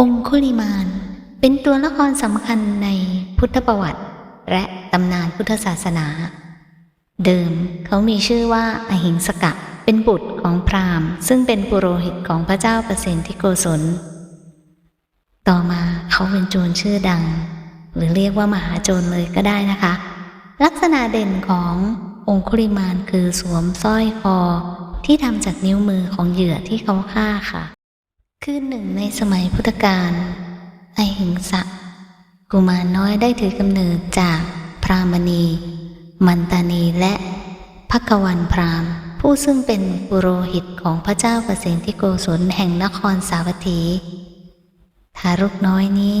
องคุลิมานเป็นตัวละครสำคัญในพุทธประวัติ และตำนานพุทธศาสนา เดิมเขามีชื่อว่าอหิงสกะ เป็นบุตรของพราหมณ์ ซึ่งเป็นปุโรหิตของพระเจ้าประสิทธิโกศล ต่อมาเขาเป็นโจรชื่อดัง หรือเรียกว่ามหาโจรเลยก็ได้นะคะ ลักษณะเด่นขององคุลิมานคือสวมสร้อยคอที่ทำจากนิ้วมือของเหยื่อที่เขาฆ่าค่ะ คือหนึ่งในสมัยพุทธกาลไอหิงสะกุมารน้อยได้ถือกำเนิดจากพรามณี มันตานีและพักวันพรามผู้ซึ่งเป็นปุโรหิตของพระเจ้าประสิทธิโกศลแห่งนครสาวัตถี ทารกน้อยนี้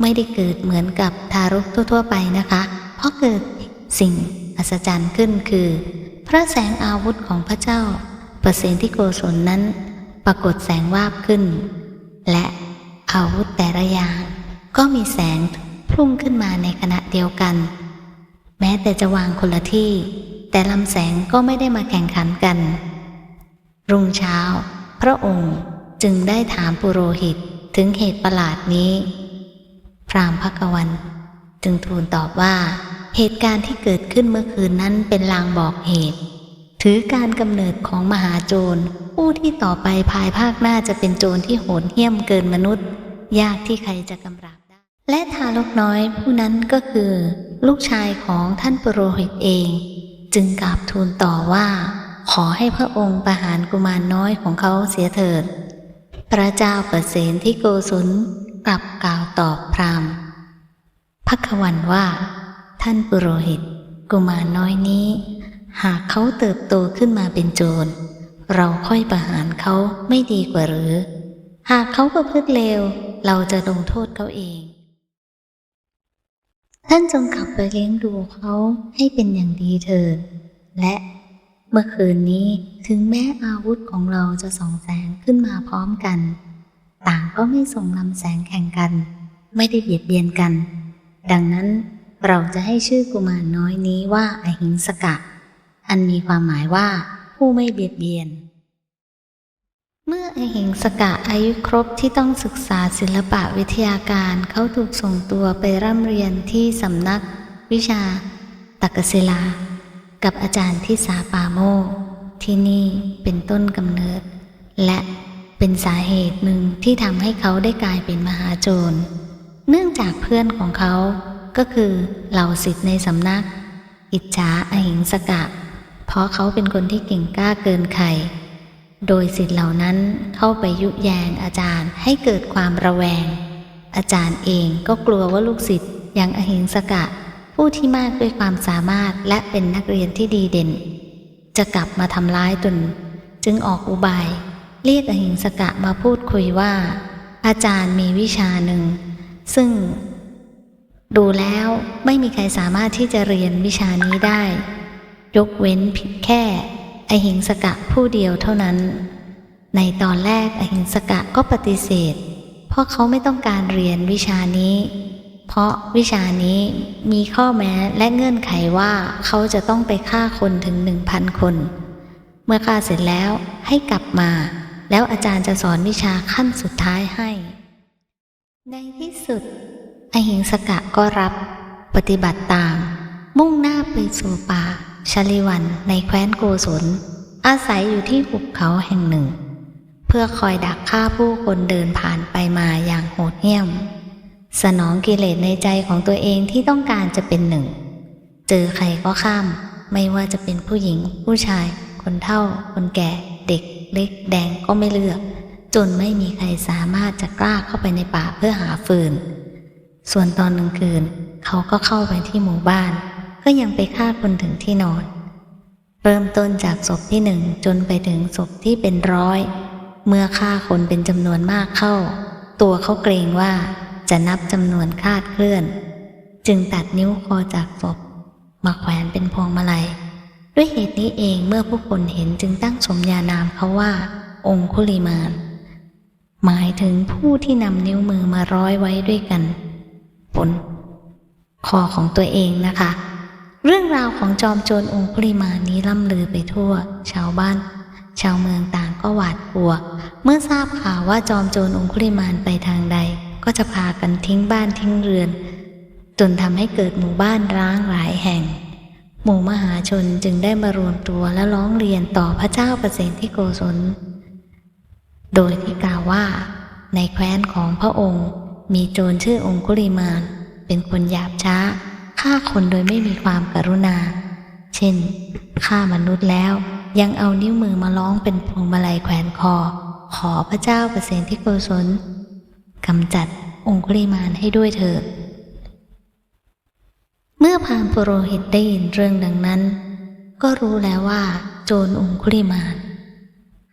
ไม่ได้เกิดเหมือนกับทารกทั่วๆไปนะคะ เพราะเกิดสิ่งอัศจรรย์ขึ้นคือ พระแสงอาวุธของพระเจ้า ประสิทธิโกศลนั้น ปรากฏแสงวาบขึ้น และอาวุธแต่ละอย่างก็มีแสงพุ่งขึ้นมาในขณะเดียวกัน แม้แต่จะวางคนละที่ แต่ลำแสงก็ไม่ได้มาแข่งขันกัน รุ่งเช้า พระองค์จึงได้ถามปุโรหิตถึงเหตุประหลาดนี้ พราหมณ์พักวัน จึงทูลตอบว่า เหตุการณ์ที่เกิดขึ้นเมื่อคืนนั้นเป็นลางบอกเหตุ ถือการกำเนิดของมหาโจร ผู้ที่ต่อไปภายภาคหน้าจะเป็นโจรที่โหดเหี้ยมเกินมนุษย์ ยากที่ใครจะกำราบได้ และทารกน้อยผู้นั้นก็คือ ลูกชายของท่านปุโรหิตเอง จึงกราบทูลต่อว่า ขอให้พระองค์ประหารกุมารน้อยของเขาเสียเถิด พระเจ้าประเสนที่โกศลกลับกล่าวตอบพรามพักวันว่า ท่านปุโรหิต กุมารน้อยนี้ หากเขาเติบโตขึ้นมาเป็นโจร เราค่อยประหารเขาไม่ดีกว่าหรือ หากเขาประพฤติเลว เราจะลงโทษเขาเอง ท่านจงกลับไปเลี้ยงดูเขาให้เป็นอย่างดีเถิด และเมื่อคืนนี้ถึงแม้อาวุธของเราจะส่องแสงขึ้นมาพร้อมกัน ต่างก็ไม่ส่งลำแสงแข่งกัน ไม่ได้เบียดเบียนกัน ดังนั้นเราจะให้ชื่อกุมารน้อยนี้ว่าอหิงสกะ อันมีความหมายว่า ผู้ไม่เบียดเบียน เมื่ออหิงสกะอายุครบที่ต้องศึกษาศิลปะวิทยาการเขาถูกส่งตัวไปร่ำเรียนที่สำนัก วิชา ตักศิลา กับอาจารย์ที่สาปาโมที่นี่เป็นต้นกำเนิด และเป็นสาเหตุหนึ่งที่ทำให้เขาได้กลายเป็นมหาโจร เนื่องจากเพื่อนของเขาก็คือเหล่าศิษย์ในสำนัก อิจฉาอหิงสกะ เพราะเขาเป็นคนที่เก่งกล้าเกินใคร โดยศิษย์เหล่านั้นเข้าไปยุแยงอาจารย์ให้เกิดความระแวง อาจารย์เองก็กลัวว่าลูกศิษย์ย่างอหิงสกะ ผู้ที่มากด้วยความสามารถและเป็นนักเรียนที่ดีเด่น จะกลับมาทำร้ายตน จึงออกอุบาย เรียกอหิงสกะมาพูดคุยว่า อาจารย์มีวิชาหนึ่ง ซึ่ง ดูแล้วไม่มีใครสามารถที่จะเรียนวิชานี้ได้ ยกเว้นผิดแค่ อหิงสกะผู้เดียวเท่านั้น ในตอนแรกอหิงสกะก็ปฏิเสธ เพราะเขาไม่ต้องการเรียนวิชานี้ เพราะวิชานี้มีข้อแม้และเงื่อนไขว่าเขาจะต้องไปฆ่าคนถึงหนึ่งพันคน เมื่อฆ่าเสร็จแล้วให้กลับมา แล้วอาจารย์จะสอนวิชาขั้นสุดท้ายให้ ในที่สุด อหิงสกะก็รับ ปฏิบัติตาม มุ่งหน้าไปสู่ป่า ชลิวันในแคว้นโกศลอาศัยอยู่ที่หุบเขาแห่งหนึ่ง เพื่อคอยดักฆ่าผู้คนเดินผ่านไปมาอย่างโหดเหี้ยม สนองกิเลสในใจของตัวเองที่ต้องการจะเป็นหนึ่ง เจอใครก็ข้าม ไม่ว่าจะเป็นผู้หญิง ผู้ชาย คนเฒ่า คนแก่ เด็ก เล็ก แดงก็ไม่เลือก จนไม่มีใครสามารถจะกล้าเข้าไปในป่าเพื่อหาฟืน ส่วนตอนกลางคืน เขาก็เข้าไปที่หมู่บ้าน ก็ยังไปฆ่าคนถึงที่นอน เริ่มต้นจากศพที่หนึ่งจนไปถึงศพที่เป็นร้อย เมื่อฆ่าคนเป็นจำนวนมากเข้า ตัวเขาเกรงว่าจะนับจำนวนคาดเคลื่อน จึงตัดนิ้วคอจากศพมาแขวนเป็นพวงมาลัย ด้วยเหตุนี้เองเมื่อผู้คนเห็นจึงตั้งสมญานามเขาว่า องคุลิมานหมายถึงผู้ที่นำนิ้วมือมาร้อยไว้ด้วยกันบนคอของตัวเองนะคะ เรื่องราวของจอมโจรองคุลิมานนี้ล่ำลือไปทั่ว ชาวบ้าน ชาวเมืองต่างก็หวาดกลัว เมื่อทราบข่าวว่าจอมโจรองคุลิมานไปทางใด ก็จะพากันทิ้งบ้านทิ้งเรือน จนทำให้เกิดหมู่บ้านร้างหลายแห่ง หมู่มหาชนจึงได้มารวมตัวและร้องเรียนต่อพระเจ้าประเสนที่โกศล โดยที่กล่าวว่า ในแคว้นของพระองค์ มีโจรชื่อองคุลิมานเป็นคนหยาบช้า ฆ่าคนโดยไม่มีความกรุณา เช่นฆ่ามนุษย์แล้วยังเอานิ้วมือมาล้องเป็นพวงมาลัยแขวนคอ ขอพระเจ้าประเสนที่โกศลกำจัดองคุลิมานให้ด้วยเถิดเมื่อพาหมณ์ปุโรหิตได้ยินเรื่องดังนั้น ก็รู้แล้วว่า โจรองคุลิมาน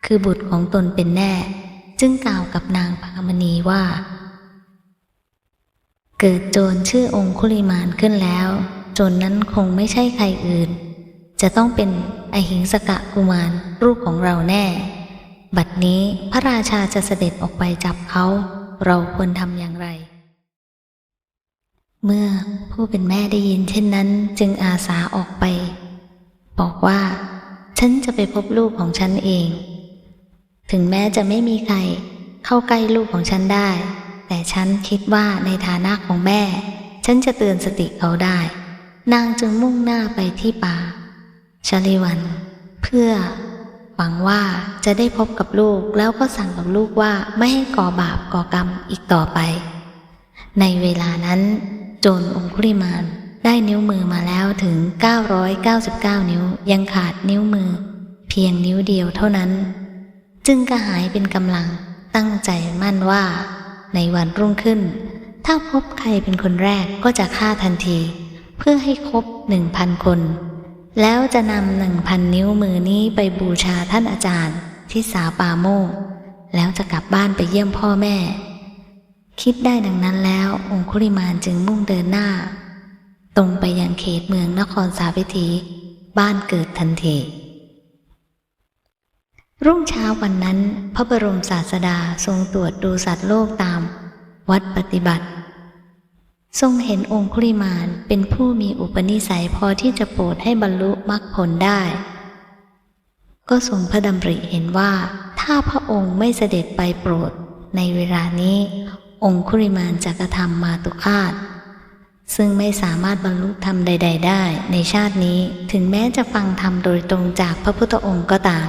คือบุตรของตนเป็นแน่ จึงกล่าวกับนางพามณีว่า เกิดโจรชื่อองคุลิมานขึ้นแล้ว โจรนนั้นคงไม่ใช่ใครอื่น จะต้องเป็นอหิงสกะกุมารลูกของเราแน่ บัดนี้พระราชาจะเสด็จออกไปจับเขา เราควรทำอย่างไร เมื่อผู้เป็นแม่ได้ยินเช่นนั้นจึงอาสาออกไป บอกว่า ฉันจะไปพบลูกของฉันเอง ถึงแม้จะไม่มีใครเข้าใกล้ลูกของฉันได้ แต่ฉันคิดว่าในฐานะของแม่ ฉันจะเตือนสติเขาได้ นางจึงมุ่งหน้าไปที่ป่าชาลีวัน เพื่อหวังว่าจะได้พบกับลูกแล้วก็สั่งกับลูกว่าไม่ให้ก่อบาปก่อกรรมอีกต่อไป ในเวลานั้น โจรองคุลิมานได้นิ้วมือมาแล้วถึง 999 นิ้วยังขาดนิ้วมือ เพียงนิ้วเดียวเท่านั้น จึงกระหายเป็นกำลังตั้งใจมั่นว่า ในวันรุ่งขึ้น ถ้าพบใครเป็นคนแรกก็จะฆ่าทันที เพื่อให้ครบหนึ่งพันคน แล้วจะนำหนึ่งพันนิ้วมือนี้ไปบูชาท่านอาจารย์ที่สาปาโมกแล้วจะกลับบ้านไปเยี่ยมพ่อแม่ คิดได้ดังนั้นแล้ว องคุลิมานจึงมุ่งเดินหน้า ตรงไปยังเขตเมืองนครสาวิตรีบ้านเกิดทันที รุ่งเช้าวันนั้น พระบรมศาสดาทรงตรวจดูสัตว์โลกตาม วัดปฏิบัติ ทรงเห็นองคุลิมานเป็นผู้มีอุปนิสัยพอที่จะโปรดให้บรรลุมรรคผลได้ ก็ทรงพระดำริเห็นว่า ถ้าพระองค์ไม่เสด็จไปโปรด ในเวลานี้ องคุริมานจะกระทำมาตุคาตซึ่งไม่สามารถบรรลุธรรมใด ๆ ได้ ในชาตินี้ถึงแม้จะฟังธรรมโดยตรงจากพระพุทธองค์ก็ตาม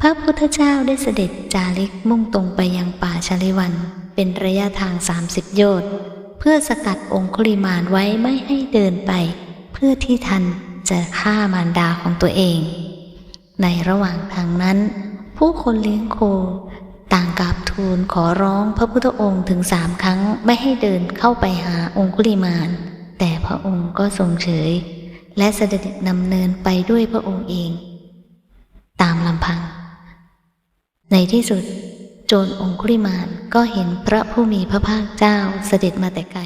พระพุทธเจ้าได้เสด็จจาริกมุ่งตรงไปยังป่าชลิวัน เป็นระยะทาง30โยชน์ เพื่อสกัดองคุลิมานไว้ไม่ให้เดินไป เพื่อที่ทันจะฆ่ามารดาของตัวเอง ในระหว่างทางนั้น ผู้คนเลี้ยงโค ต่างกราบทูลขอร้องพระพุทธองค์ถึงสามครั้งไม่ให้เดินเข้าไปหาองคุลิมาน แต่พระองค์ก็ทรงเฉย และเสด็จนำเนินไปด้วยพระองค์เอง ตามลำพัง ในที่สุด โจรองคุลิมานก็เห็นพระผู้มีพระภาคเจ้าเสด็จมาแต่ไกล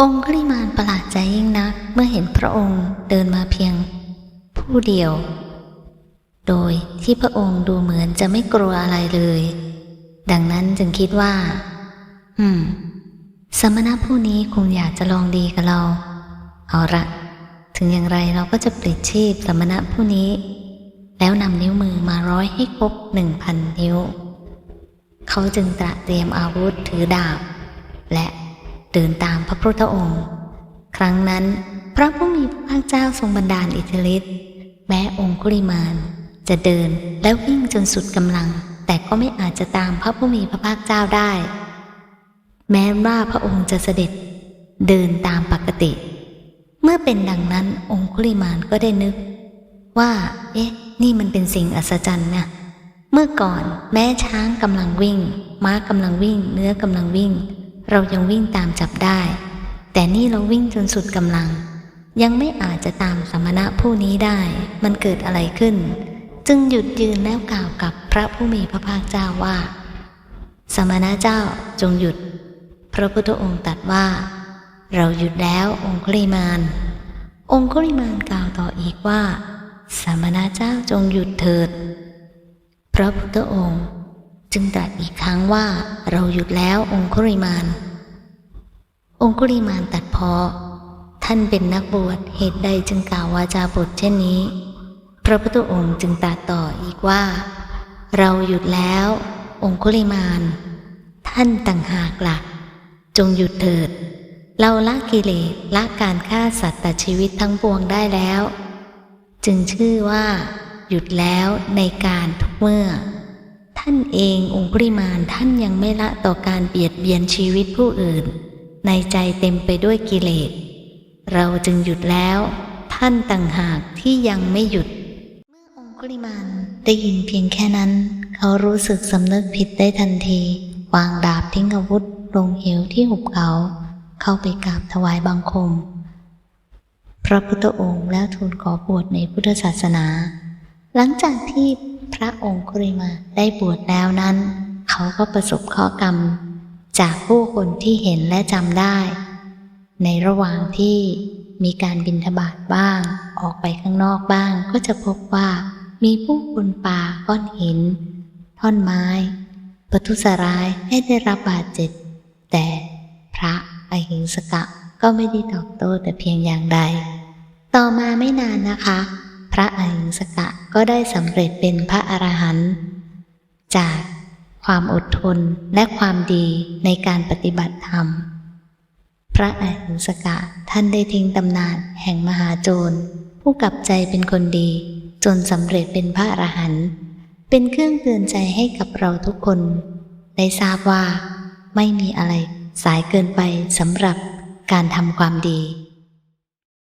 องคุลิมานประหลาดใจยิ่งนักเมื่อเห็นพระองค์เดินมาเพียง ผู้เดียว โดยที่พระองค์ดูเหมือนจะไม่กลัวอะไรเลย ดังนั้นจึงคิดว่า อืม สมณะผู้นี้คงอยากจะลองดีกับเรา เอาละถึงอย่างไรเราก็จะปลิดชีพสมณะผู้นี้ แล้วนำนิ้วมือมาร้อยให้ครบหนึ่งพันนิ้ว เขาจึงตระเตรียมอาวุธถือดาบ และเดินตามพระพุทธองค์ ครั้งนั้นพระผู้มีพระภาคเจ้าทรงบันดาลอิทธิฤทธิ์แม้องคุลิมานจะเดินและวิ่งจนสุดกำลัง แต่ก็ไม่อาจจะตามพระผู้มีพระภาคเจ้าได้ แม้ว่าพระองค์จะเสด็จเดินตามปกติ เมื่อเป็นดังนั้นองคุลิมานก็ได้นึก ว่า เอ๊ะ นี่มันเป็นสิ่งอัศจรรย์นะ เมื่อก่อนแม้ช้างกำลังวิ่ง ม้ากำลังวิ่ง เนื้อกำลังวิ่ง เรายังวิ่งตามจับได้ แต่นี่เราวิ่งจนสุดกำลัง ยังไม่อาจจะตามสมณะผู้นี้ได้ มันเกิดอะไรขึ้น จึงหยุดยืนแล้วกล่าวกับพระผู้มีพระภาคเจ้าว่า สมณะเจ้าจงหยุด พระพุทธองค์ตรัสว่า เราหยุดแล้วองคุลิมานองคุลิมานกล่าวต่ออีกว่า สามณะเจ้าจงหยุดเถิด พระพุทธองค์จึงตรัสอีกครั้งว่าเราหยุดแล้วองคุลิมาน องคุลิมานตัดพอ ท่านเป็นนักบวชเหตุใดจึงกล่าววาจาบทเช่นนี้ พระพุทธองค์จึงตรัสต่ออีกว่า เราหยุดแล้ว องคุลิมาน ท่านต่างหากละ่ะ จงหยุดเถิด เราละกิเลสละการฆ่าสัตว์ตัดชีวิตทั้งปวงได้แล้ว จึงชื่อว่า หยุดแล้วในการทุกเมื่อ ท่านเององคุลิมานท่านยังไม่ละต่อการเบียดเบียนชีวิตผู้อื่น ในใจเต็มไปด้วยกิเลส เราจึงหยุดแล้ว ท่านต่างหากที่ยังไม่หยุด เมื่อองคุลิมานได้ยินเพียงแค่นั้น เขารู้สึกสำนึกผิดได้ทันที วางดาบทิ้งอาวุธลงเหวที่หุบเขา เข้าไปกราบถวายบังคม พระพุทธองค์แล้วทูลขอบวชในพุทธศาสนา หลังจากที่พระองค์คุริมาได้บวชแล้วนั้น เขาก็ประสบข้อกรรม จากผู้คนที่เห็นและจำได้ ในระหว่างที่มีการบินทบาทบ้าง ออกไปข้างนอกบ้างก็จะพบว่ามีผู้คนป่าก้อนหิน ท่อนไม้ประทุษร้ายให้ได้รับบาดเจ็บแต่พระอหิงสกะก็ไม่ได้ตอบโต้แต่เพียงอย่างใด ต่อมาไม่นานนะคะ พระอหิงสกะก็ได้สำเร็จเป็นพระอรหันต์จากความอดทนและความดีในการปฏิบัติธรรม พระอหิงสกะท่านได้ทิ้งตำนานแห่งมหาโจร ผู้กลับใจเป็นคนดี จนสำเร็จเป็นพระอรหันต์เป็นเครื่องเตือนใจให้กับเราทุกคน ได้ทราบว่า ไม่มีอะไรสายเกินไปสำหรับการทำความดี